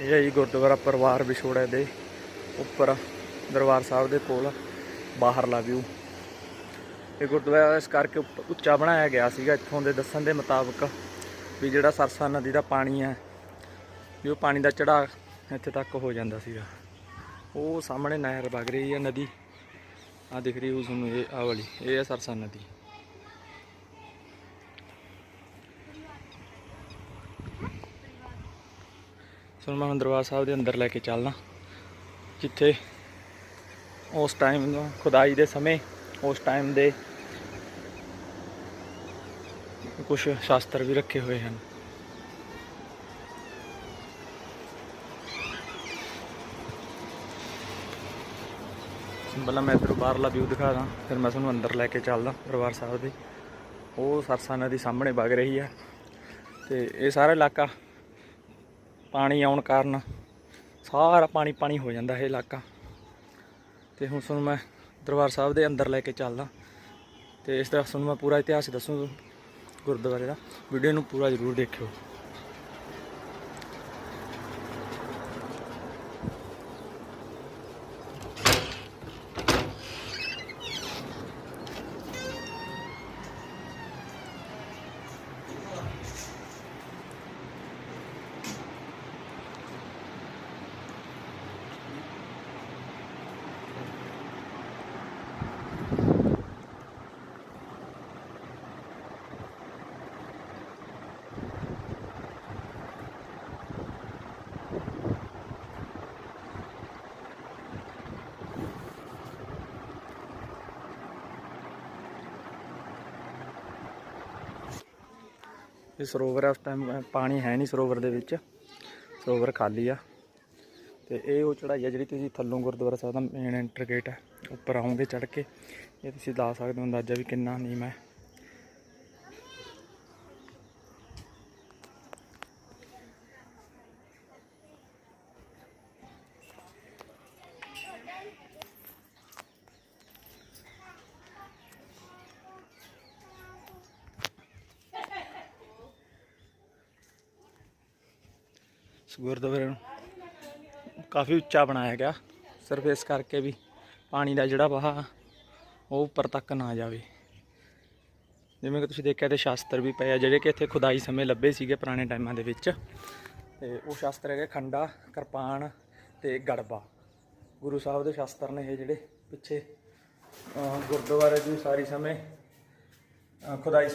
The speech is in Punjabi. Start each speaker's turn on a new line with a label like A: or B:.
A: ਇਹ ਹੈ ਜੀ ਗੁਰਦੁਆਰਾ ਪਰਿਵਾਰ ਵਿਛੋੜੇ ਦੇ ਉੱਪਰ, ਦਰਬਾਰ ਸਾਹਿਬ ਦੇ ਕੋਲ ਬਾਹਰਲਾ ਵਿਊ ਇਹ ਗੁਰਦੁਆਰਾ ਇਸ ਕਰਕੇ ਉੱਪ- ਉੱਚਾ ਬਣਾਇਆ ਗਿਆ ਸੀਗਾ ਇੱਥੋਂ ਦੇ ਦੱਸਣ ਦੇ ਮੁਤਾਬਕ ਵੀ ਜਿਹੜਾ ਸਰਸਾ ਨਦੀ ਦਾ ਪਾਣੀ ਹੈ, ਵੀ ਉਹ ਪਾਣੀ ਦਾ ਚੜਾ ਇੱਥੇ ਤੱਕ ਹੋ ਜਾਂਦਾ ਸੀਗਾ। ਉਹ ਸਾਹਮਣੇ ਨਹਿਰ ਵਗ ਰਹੀ ਹੈ ਨਦੀ। ਆ ਦਿਖ ਰਹੀ ਉਸ ਨੂੰ, ਇਹ ਆ ਵਾਲੀ, ਇਹ ਹੈ ਸਰਸਾ ਨਦੀ। ਸੋ ਮੈਂ ਹੁਣ ਦਰਬਾਰ ਸਾਹਿਬ ਦੇ ਅੰਦਰ ਲੈ ਕੇ ਚੱਲਦਾ। ਜਿੱਥੇ ਉਸ ਟਾਈਮ ਨੂੰ, ਖੁਦਾਈ ਦੇ ਸਮੇਂ, ਉਸ ਟਾਈਮ ਦੇ ਕੁਝ ਸ਼ਾਸਤਰ ਵੀ ਰੱਖੇ ਹੋਏ ਹਨ। ਪਹਿਲਾਂ ਮੈਂ ਇੱਧਰੋਂ ਬਾਹਰਲਾ ਵਿਊ ਦਿਖਾਦਾ ਫਿਰ ਮੈਂ ਤੁਹਾਨੂੰ ਅੰਦਰ ਲੈ ਕੇ ਚੱਲਦਾ ਦਰਬਾਰ ਸਾਹਿਬ ਦੇ। ਉਹ ਸਰਸਾ ਨਦੀ ਸਾਹਮਣੇ ਵਗ ਰਹੀ ਹੈ ਤੇ ਇਹ ਸਾਰਾ ਇਲਾਕਾ ਪਾਣੀ ਆਉਣ ਕਾਰਨ ਸਾਰਾ ਪਾਣੀ ਪਾਣੀ ਹੋ ਜਾਂਦਾ ਇਹ ਇਲਾਕਾ। ਤੇ ਹੁਣ ਤੁਹਾਨੂੰ ਮੈਂ ਦਰਬਾਰ ਸਾਹਿਬ ਦੇ ਅੰਦਰ ਲੈ ਕੇ ਚੱਲਦਾ। ਤੇ ਇਸ ਤਰ੍ਹਾਂ ਤੁਹਾਨੂੰ ਮੈਂ ਪੂਰਾ ਇਤਿਹਾਸ ਦੱਸੂ ਗੁਰਦੁਆਰੇ ਦਾ। ਵੀਡੀਓ ਨੂੰ ਪੂਰਾ ਜ਼ਰੂਰ ਦੇਖਿਓ। ਇਹ ਸਰੋਵਰ ਹੈ ਉਸ ਟਾਈਮ ਪਾਣੀ ਹੈ ਨਹੀਂ ਸਰੋਵਰ ਦੇ ਵਿੱਚ। ਸਰੋਵਰ ਖਾਲੀ ਆ। ਤੇ ਇਹ ਉਹ ਚੜਾਈ ਆ ਜਿਹੜੀ ਤੁਸੀਂ ਥੱਲੋਂ ਗੁਰਦੁਆਰਾ ਸਾਹਿਬ ਦਾ ਮੇਨ ਐਂਟਰ ਗੇਟ ਹੈ ਉੱਪਰ ਆਉਂਗੇ ਚੜ ਕੇ। ਇਹ ਤੁਸੀਂ ਲਾ ਸਕਦੇ ਹੋ ਅੰਦਾਜ਼ਾ ਵੀ ਕਿੰਨਾ ਨੀਮ ਹੈ। ਗੁਰਦੁਆਰੇ ਨੂੰ ਕਾਫੀ ਉੱਚਾ ਬਣਾਇਆ ਗਿਆ। ਸਿਰਫ ਇਸ ਕਰਕੇ ਵੀ ਪਾਣੀ ਦਾ ਜਿਹੜਾ ਵਹਾਅ ਉਹ ਉੱਪਰ ਤੱਕ ਨਾ ਜਾਵੇ। ਜਿਵੇਂ ਕਿ ਤੁਸੀਂ ਦੇਖਿਆ ਤੇ ਸ਼ਾਸਤਰ ਵੀ ਪਏ ਆ, ਜਿਹੜੇ ਕਿ ਇੱਥੇ ਖੁਦਾਈ ਸਮੇਂ ਲੱਭੇ ਸੀਗੇ ਪੁਰਾਣੇ ਟਾਈਮਾਂ ਦੇ ਵਿੱਚ। ਤੇ ਉਹ ਸ਼ਾਸਤਰ ਹੈਗੇ ਖੰਡਾ, ਕਿਰਪਾਨ ਤੇ ਗੜਬਾ। ਗੁਰੂ ਸਾਹਿਬ ਦੇ ਸ਼ਾਸਤਰ ਨੇ ਇਹ ਜਿਹੜੇ ਪਿੱਛੇ ਗੁਰਦੁਆਰੇ ਦੀ ਸਾਰੀ ਸਮੇਂ ਖੁਦਾਈ